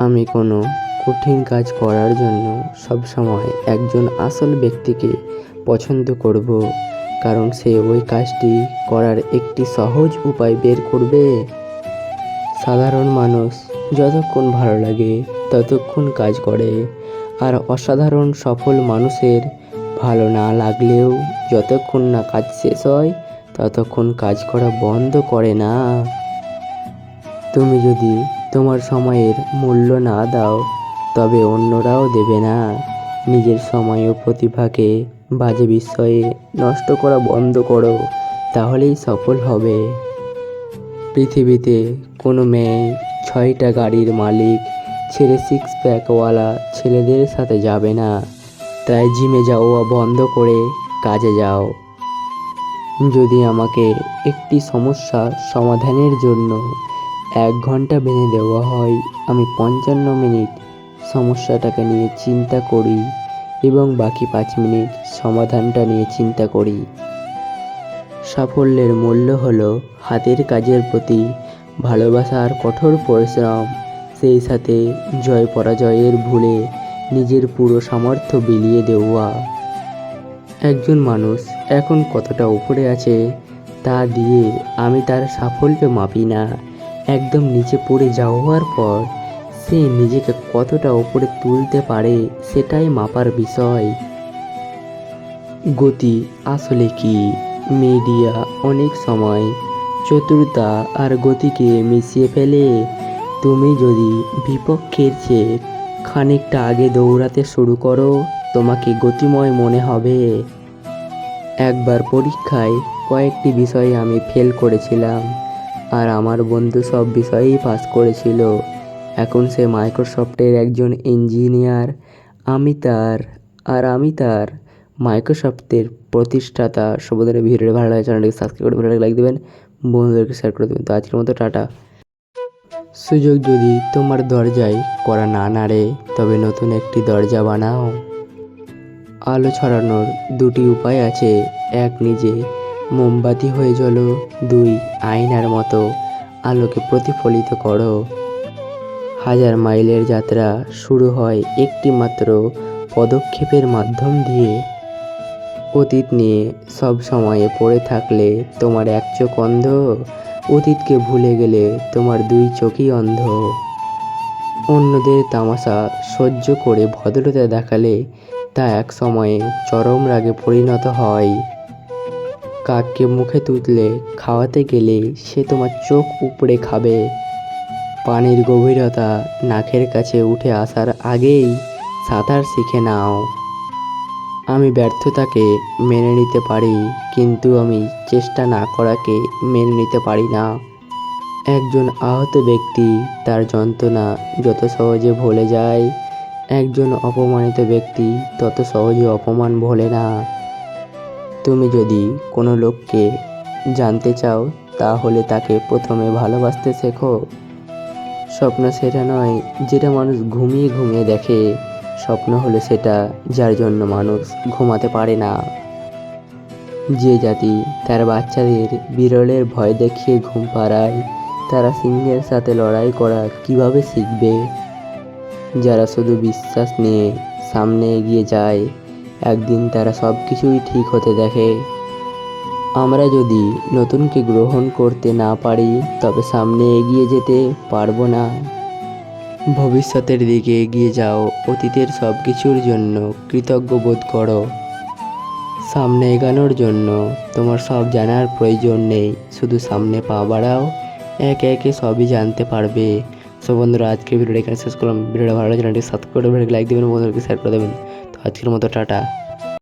আমি কোনো কঠিন কাজ করার জন্য সবসময় একজন আসল ব্যক্তিকে পছন্দ করব, কারণ সে ওই কাজটি করার একটি সহজ উপায় বের করবে। সাধারণ মানুষ যতক্ষণ ভালো লাগে, ততক্ষণ কাজ করে। আর অসাধারণ সফল মানুষের ভালো না লাগলেও যতক্ষণ না কাজ শেষ হয়, ততক্ষণ কাজ করা বন্ধ করে না। তুমি যদি তোমার সময়ের মূল্য না দাও, তবে অন্যরাও দেবে না। নিজের সময় ও প্রতিভাকে বাজে বিষয়ে নষ্ট করা বন্ধ করো, তাহলেই সফল হবে। পৃথিবীতে কোনো মেয়ে ছয়টা গাড়ির মালিক ছেড়ে সিক্স প্যাকওয়ালা ছেলেদের সাথে যাবে না। তাই জিমে যাওয়া বন্ধ করে কাজে যাও। যদি আমাকে একটি সমস্যা সমাধানের জন্য এক ঘণ্টা বেঁধে দেওয়া হয়। আমি পঞ্চান্ন মিনিট সমস্যাটাকে নিয়ে চিন্তা করি এবং বাকি পাঁচ মিনিট সমাধানটা নিয়ে চিন্তা করি। সাফল্যের মূল্য হল হাতের কাজের প্রতি ভালোবাসা আর কঠোর পরিশ্রম। সেই সাথে জয় পরাজয়ের ভুলে নিজের পুরো সামর্থ্য বিলিয়ে দেওয়া। একজন মানুষ এখন কতটা উপরে আছে তা দিয়ে আমি তার সাফল্য মাপি না। একদম নিচে পড়ে যাওয়ার পর সে নিজেকে কতটা উপরে তুলতে পারে সেটাই মাপার বিষয়। গতি আসলে কি? মিডিয়া অনেক সময় চতুরতা আর গতিকে মিশিয়ে ফেলে। তুমি যদি বিপক্ষের চেয়ে খানিকটা আগে দৌড়াতে শুরু করো, তোমাকে গতিময় মনে হবে। একবার পরীক্ষায় কয়েকটি বিষয়ে আমি ফেল করেছিলাম। আর আমার বন্ধু সব বিষয়েই পাস করেছিল। এখন সে মাইক্রোসফটের একজন ইঞ্জিনিয়ার, আমি তার, আর আমি তার মাইক্রোসফটের প্রতিষ্ঠাতা। সবুদের ভিডিও ভালো লাগে, চ্যানেলটিকে সাবস্ক্রাইব করে ভিডিওটাকে লাইক দেবেন। বন্ধুদেরকে শেয়ার করে দেবেন। তো আজকের মতো টাটা। সুযোগ যদি তোমার দরজায় করা না নাড়ে, তবে নতুন একটি দরজা বানাও। আলো ছড়ানোর দুটি উপায় আছে। এক, নিজে মোমবাতি হয়ে জ্বলো দুই আয়নার মতো। আলোকে প্রতিফলিত করো। হাজার মাইলের যাত্রা শুরু হয় একটি মাত্র পদক্ষেপের মাধ্যম দিয়ে। অতীত নিয়ে সব সময়ে পড়ে থাকলে তোমার এক চোখ অন্ধ, অতীতকে ভুলে গেলে তোমার দুই চোখই অন্ধ। অন্যদের তামাশা সহ্য করে ভদ্রতা দেখালে তা এক সময়ে চরম রাগে পরিণত হয়। কাককে মুখে তুতলে খাওয়াতে গেলে সে তোমার চোখ উপড়ে খাবে। পানির গভীরতা নাকের কাছে উঠে আসার আগেই সাঁতার শিখে নাও। আমি ব্যর্থতাকে মেনে নিতে পারি, কিন্তু আমি চেষ্টা না করাকে মেনে নিতে পারি না। একজন আহত ব্যক্তি তার যন্ত্রণা যত সহজে ভুলে যায়, একজন অপমানিত ব্যক্তি তত সহজে অপমান ভোলে না। তুমি যদি কোনো লোককে জানতে চাও, তাহলে তাকে প্রথমে ভালোবাসতে শেখো। স্বপ্ন সেটা নয় যেটা মানুষ ঘুমিয়ে ঘুমিয়ে দেখে। স্বপ্ন হলো সেটা যার জন্য মানুষ ঘুমাতে পারে না। যে জাতি তার বাচ্চাদের বিরলের ভয় দেখিয়ে ঘুম পাড়ায়, তারা সিংহের সাথে লড়াই করা কীভাবে শিখবে? যারা শুধু বিশ্বাস নিয়ে সামনে এগিয়ে যায় একদিন তারা সব কিছুই ঠিক হতে দেখে। আমরা যদি নতুনকে গ্রহণ করতে না পারি, তবে সামনে এগিয়ে যেতে পারব না। ভবিষ্যতের দিকে এগিয়ে যাও, অতীতের সব কিছুর জন্য কৃতজ্ঞ বোধ করো। সামনে এগানোর জন্য তোমার সব জানার প্রয়োজন নেই, শুধু সামনে পা বাড়াও, একে একে সবই জানতে পারবে। সো বন্ধুরা, আজকের ভিডিওটা এখানে শেষ করলাম। ভিডিওটা ভালো চ্যানেলটি সাবস্ক্রাইব করে, ভিডিওকে লাইক দেবেন, বন্ধুদেরকে শেয়ার করে দেবেন। তো আজকের মতো, টাটা।